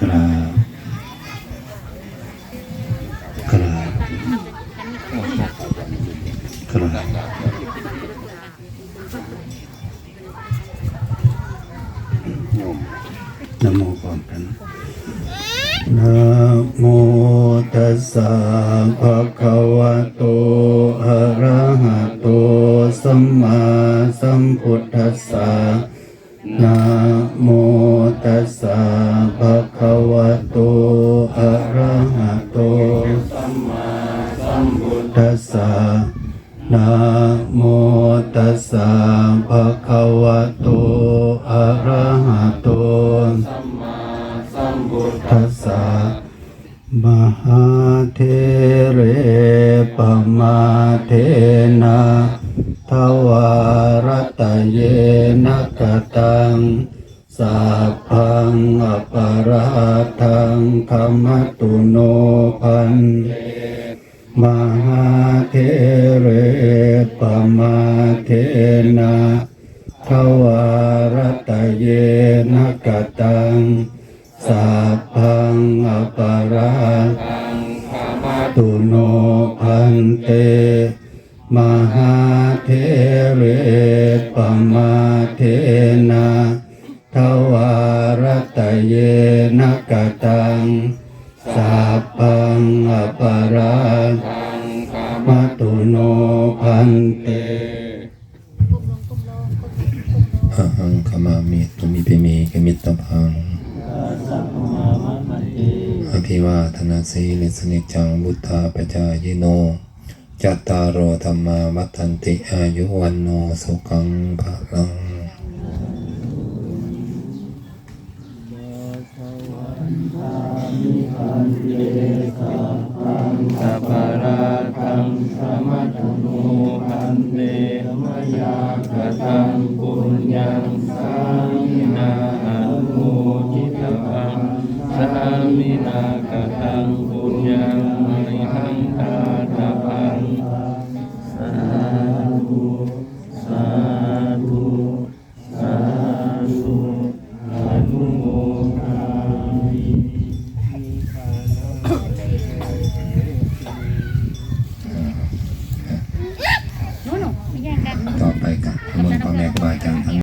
กราบกราบกราบนะโมพร้อมกันนะโมตัสสะภะคะวะโตอะระหะโตสัมมาสัมพุทธัสสะ นะโมตัสสะภะคะวะโตอะระหะโตสัมมาสัมพุทธัสสะนะโมตัสสะภะคะวะโตอะระหะโตสัมมาสัมพุทธัสสะมหาเทเรปมาเทนะ ทวารตเยนะกตังสัพพังอปาราทังธรรมตุโนพันมหาเทเรปมาเทนะทวารตเยนะกตังสัพพังอปาราทังขมตุโนพันเต มหาเทเรปมาเทนะทวารตเยนะกตังสัพพังอปารังมาตุโนพันเตอะหังขมามิตุมิเปมิเกมิตตพังอภิวาทนาสีลิสนิจังบุตตาปจายโน จตารโอธรรมาวัฏันติอายุวันโนสุขังภะลังสัพพะราทังสมัตโนพันเตมยากตังปุญญังสามินาอนุโมทิตตังสามินากตัง ต่อไปกับมนต์พ่อแม่ครูบาอาจารย์ทั้ง